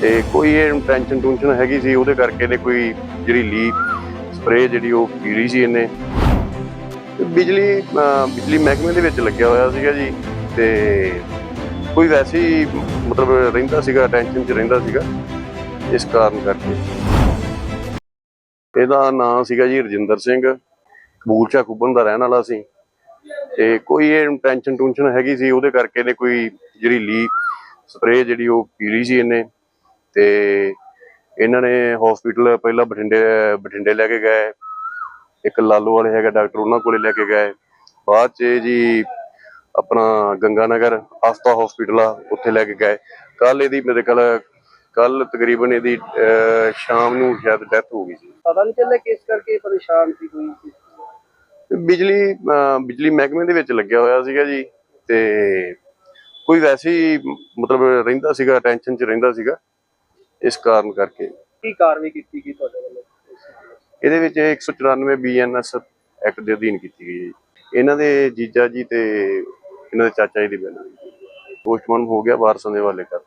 ਤੇ ਕੋਈ ਇਹ ਟੈਨਸ਼ਨ ਟੂਨਸ਼ਨ ਹੈਗੀ ਸੀ, ਉਹਦੇ ਕਰਕੇ ਨੇ ਕੋਈ ਜਿਹੜੀ ਲੀਕ ਸਪਰੇਅ ਜਿਹੜੀ ਉਹ ਪੀ ਸੀ ਇਹਨੇ। ਬਿਜਲੀ ਬਿਜਲੀ ਮਹਿਕਮੇ ਦੇ ਵਿੱਚ ਲੱਗਿਆ ਹੋਇਆ ਸੀਗਾ ਜੀ, ਤੇ ਕੋਈ ਵੈਸੇ ਮਤਲਬ ਰਹਿੰਦਾ ਸੀਗਾ ਟੈਨਸ਼ਨ 'ਚ ਰਹਿੰਦਾ ਸੀਗਾ, ਇਸ ਕਾਰਨ ਕਰਕੇ। ਇਹਦਾ ਨਾਮ ਸੀਗਾ ਜੀ ਰਜਿੰਦਰ ਸਿੰਘ ਕਬੂਲਚਾ ਖੁੱਬਨ ਦਾ ਰਹਿਣ ਵਾਲਾ ਸੀ। ਤੇ ਕੋਈ ਇਹ ਟੈਨਸ਼ਨ ਟੂਨਸ਼ਨ ਹੈਗੀ ਸੀ, ਉਹਦੇ ਕਰਕੇ ਨੇ ਕੋਈ ਜਿਹੜੀ ਲੀਕ ਸਪਰੇਅ ਜਿਹੜੀ ਉਹ ਪੀ ਲਈ ਸੀ ਇਹਨੇ। ਤੇ ਇਹਨਾਂ ਨੇ ਹਸਪੀਟਲ ਪਹਿਲਾਂ ਬਠਿੰਡੇ ਬਠਿੰਡੇ ਲੈ ਕੇ ਗਏ। ਇੱਕ ਲਾਲੂ ਵਾਲੇ ਹੈਗਾ ਡਾਕਟਰ ਉਹਨਾਂ ਕੋਲੇ ਲੈ ਕੇ ਗਏ। ਬਾਅਦ ਚ ਜੀ ਆਪਣਾ ਗੰਗਾਨਗਰ ਆਸਤਾ ਹਸਪੀਟਲ ਆ ਉੱਥੇ ਲੈ ਕੇ ਗਏ। ਕੱਲ ਇਹਦੀ ਮੇਰੇ ਕੋਲ ਕੱਲ ਤਕਰੀਬਨ ਇਹਦੀ ਸ਼ਾਮ ਨੂੰ ਸ਼ਾਇਦ ਡੈਥ ਹੋ ਗਈ ਸੀ। ਪਤਾ ਨਹੀਂ ਚੱਲਿਆ ਕਿਸ ਕਰਕੇ ਪਰੇਸ਼ਾਨ ਸੀ ਕੋਈ ਬਿਜਲੀ ਬਿਜਲੀ ਮਹਿਕਮੇ ਦੇ ਵਿੱਚ ਲੱਗਿਆ ਹੋਇਆ ਸੀਗਾ ਜੀ। ਤੇ ਕੋਈ ਵੈਸੇ ਮਤਲਬ ਰਹਿੰਦਾ ਸੀਗਾ ਟੈਨਸ਼ਨ 'ਚ ਰਹਿੰਦਾ ਸੀਗਾ। ਇਸ ਕਾਰਨ ਕਰਕੇ। ਕੀ ਕਾਰਵਾਈ ਕੀਤੀ ਗਈ ਤੁਹਾਡੇ ਵੱਲੋਂ? ਇਹਦੇ ਵਿੱਚ 194 ਬੀਐਨਐਸ ਐਕਟ ਦੇ ਅਧੀਨ ਕੀਤੀ ਗਈ ਹੈ ਜੀ। ਇਹਨਾਂ ਦੇ ਜੀਜਾ ਜੀ ਤੇ ਇਹਨਾਂ ਦੇ ਚਾਚਾ ਜੀ ਦੀ ਬਿਆਨ ਪੋਸਟਮਾਰਟਮ ਹੋ ਗਿਆ ਵਾਰਸਾਂ ਦੇ ਹਵਾਲੇ ਕਰਤੀ